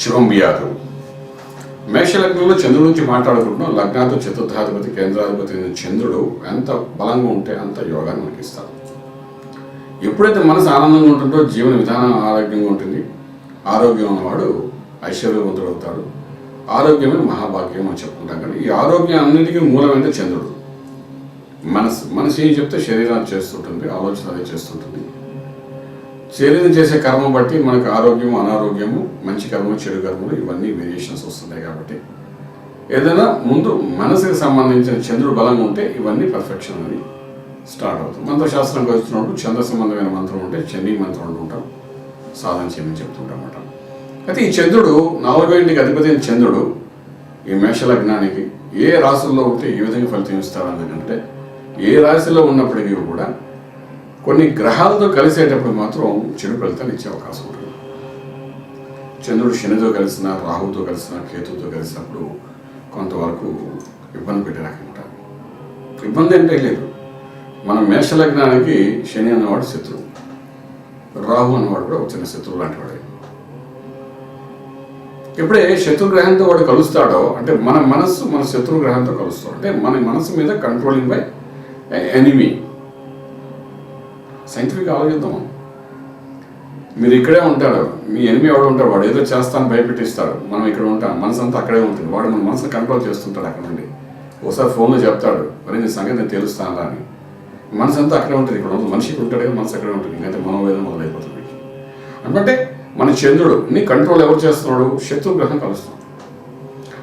శుభం బియాదు మేషలగ్నంలో చంద్రుడి నుంచి మాట్లాడుకుంటున్నాం. లగ్నాతో చతుర్థాధిపతి కేంద్రాధిపతి అయిన చంద్రుడు ఎంత బలంగా ఉంటే అంత యోగాన్ని మనకి ఇస్తాడు ఎప్పుడైతే మనసు ఆనందంగా ఉంటుందో జీవన విధానం ఆరోగ్యంగా ఉంటుంది. ఆరోగ్యం ఉన్నవాడు ఐశ్వర్యవంతుడు అవుతాడు. ఆరోగ్యమే మహాభాగ్యం అని చెప్పుకుంటాం. కానీ ఈ ఆరోగ్యం అన్నిటికీ మూలమైన చంద్రుడు. మనసు. మనసు ఏం చెప్తే శరీరాన్ని చేస్తుంటుంది ఆలోచన అదే చేస్తుంటుంది. శరీరం చేసే కర్మ బట్టి మనకు ఆరోగ్యము అనారోగ్యము మంచి కర్మ చెడు కర్మలు ఇవన్నీ వేరియేషన్స్ వస్తున్నాయి కాబట్టి. ఏదైనా ముందు మనసుకి సంబంధించిన చంద్రుడు బలంగా ఉంటే ఇవన్నీ పర్ఫెక్షన్ అని స్టార్ట్ అవుతుంది. మంత్రశాస్త్రంకి వచ్చినప్పుడు చంద్ర సంబంధమైన మంత్రం ఉంటే చండీ మంత్రం అంటుంటాం సాధన చేయమని చెప్తుంటాం అన్నమాట. అయితే ఈ చంద్రుడు నాలుగో ఇంటికి అధిపతి అయిన చంద్రుడు ఈ మేష లగ్నానికి ఏ రాశుల్లో ఉంటే ఏ విధంగా ఫలితం ఇస్తాడు అందుకంటే ఏ రాశిలో ఉన్నప్పటికీ కూడా కొన్ని గ్రహాలతో కలిసేటప్పుడు మాత్రం చెడు ఫలితాలు ఇచ్చే అవకాశం ఉంటుంది. చంద్రుడు శనితో కలిసిన రాహుతో కలిసిన కేతుతో కలిసినప్పుడు కొంతవరకు ఇబ్బంది పెట్టే రకం ఉంటారు ఇబ్బంది అంటే లేదు. మన మేషలగ్నానికి శని అన్నవాడు శత్రువు. రాహు అన్నవాడు కూడా ఒక చిన్న శత్రువు లాంటి వాడే ఎప్పుడే శత్రుగ్రహంతో వాడు కలుస్తాడో అంటే మన మనస్సు మన శత్రుగ్రహంతో కలుస్తాడు. అంటే మన మనసు మీద కంట్రోలింగ్ బై ఎనిమీ సైంటిఫిక్ ఆలోచిద్దాం. మీరు ఇక్కడే ఉంటాడు. మీ ఎనిమి ఎవడు ఉంటాడు. వాడు ఏదో చేస్తాను భయపెట్టిస్తాడు. మనం ఇక్కడ ఉంటాం. మనసు అంతా అక్కడే ఉంటుంది. వాడు మన మనసుని కంట్రోల్ చేస్తుంటాడు అక్కడ నుండి. ఒకసారి ఫోన్లో చెప్తాడు. మరి నీ సంగతి నేను తెలుస్తాను అని. మనసు అంతా అక్కడే ఉంటుంది. ఇక్కడ ఉంటుంది మనిషికి ఉంటాడే మనసు అక్కడే ఉంటుంది. ఇంకైతే మనోవేదన మొదలైపోతుంది. అంటే మన చంద్రుడు నీ కంట్రోల్ ఎవరు చేస్తున్నాడు? శత్రు గ్రహం కలుస్తున్నాడు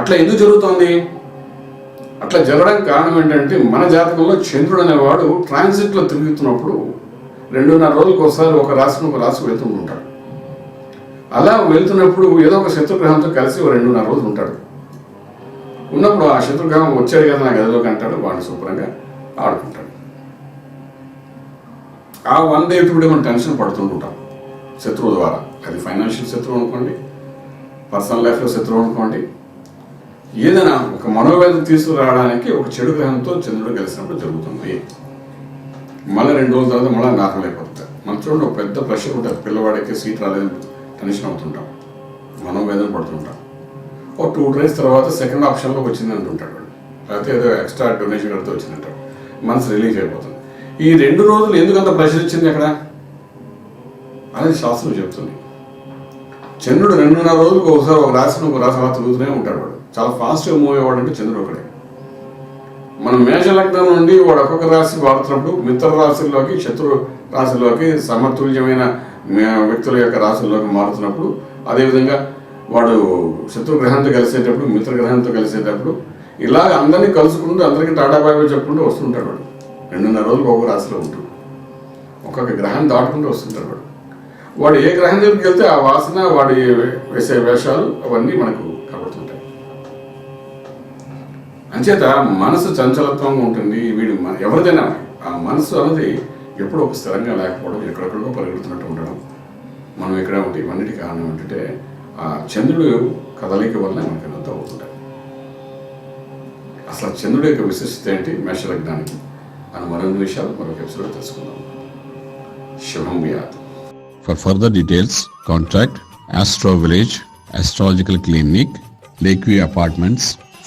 అట్లా ఎందుకు జరుగుతోంది? అట్లా జరగడానికి కారణం ఏంటంటే మన జాతకంలో చంద్రుడు అనేవాడు ట్రాన్సిట్లో తిరుగుతున్నప్పుడు రెండున్నర రోజులకు ఒకసారి ఒక రాశిని ఒక రాశి వెళ్తూ ఉంటాడు. అలా వెళ్తున్నప్పుడు ఏదో ఒక శత్రుగ్రహంతో కలిసి ఒక రెండున్నర రోజులు ఉంటాడు. ఉన్నప్పుడు ఆ శత్రుగ్రహం వచ్చాడు కదా నా గదిలోకి అంటాడు వాడిని శుభ్రంగా ఆడుకుంటాడు. ఆ వన్ డే టూ డే మనం టెన్షన్ పడుతుంటుంటాం శత్రువు ద్వారా. అది ఫైనాన్షియల్ శత్రువు అనుకోండి పర్సనల్ లైఫ్లో శత్రువు అనుకోండి. ఏదైనా ఒక మనోవేదన తీసుకురావడానికి ఒక చెడు గ్రహంతో చంద్రుడు కలిసినప్పుడు జరుగుతుంది. మళ్ళీ రెండు రోజుల తర్వాత మళ్ళీ నార్మల్ అయిపోతుంది మన చూడండి ఒక పెద్ద ప్రెషర్ ఉంటుంది పిల్లవాడికి సీట్ రాలేదు టెన్షన్ అవుతుంటాం మనోవేదన పడుతుంటాం ఒక టూ డేస్ తర్వాత సెకండ్ ఆప్షన్లోకి వచ్చింది అంటుంటాడు వాడు లేకపోతే ఏదో ఎక్స్ట్రా డొనేషన్ కడితే వచ్చిందంటాడు మనసు రిలీఫ్ అయిపోతుంది ఈ రెండు రోజులు ఎందుకు అంత ప్రెషర్ ఇచ్చింది అక్కడ అనేది శాస్త్రం చెప్తుంది చంద్రుడు రెండున్నర రోజులకు ఒకసారి ఒక రాశిని ఒక రాశి అలా తిరుగుతూనే ఉంటాడు వాడు చాలా ఫాస్ట్గా మూవ్ అయ్యేవాడు అంటే చంద్రుడు ఒకడే మనం మేషలగ్నం నుండి వాడు ఒక్కొక్క రాశి వాడుతున్నప్పుడు మిత్ర రాశుల్లోకి శత్రు రాశిలోకి సమతుల్యమైన వ్యక్తుల యొక్క రాశుల్లోకి మారుతున్నప్పుడు అదేవిధంగా వాడు శత్రు గ్రహంతో కలిసేటప్పుడు మిత్ర గ్రహంతో కలిసేటప్పుడు ఇలా అందరినీ కలుసుకుంటూ అందరికీ టాటాబాయి చెప్పుకుంటూ వస్తుంటాడు వాడు. రెండున్నర రోజులు ఒక్కొక్క రాశిలో ఉంటూ ఒక్కొక్క గ్రహం దాటుకుంటూ వస్తుంటాడు వాడు. వాడు ఏ గ్రహం దగ్గరికి వెళ్తే ఆ వాసన వాడి వేసే వేషాలు అవన్నీ మనకు కనబడుతుంటాయి. అంచేత మనసు చంచలత్వంగా ఉంటుంది వీడు మన- ఎవరిదైనా ఆ మనసు అనేది ఎప్పుడు ఒక స్థిరంగా లేకపోవడం ఎక్కడెక్కడికో పరిగెడుతున్నట్టు ఉండడం. మనం ఇక్కడ ఉంటే ఇవన్నిటి కారణం ఏంటంటే ఆ చంద్రుడు కదలిక వల్ల మనకి ఇదంతా అవుతుంటాయి అసలు చంద్రుడి యొక్క విశిష్టత ఏంటి? మేషలగ్నానికి. అని మరిన్ని విషయాలు మరొక ఎపిసోడ్ తెలుసుకుందాం. Shubham apartments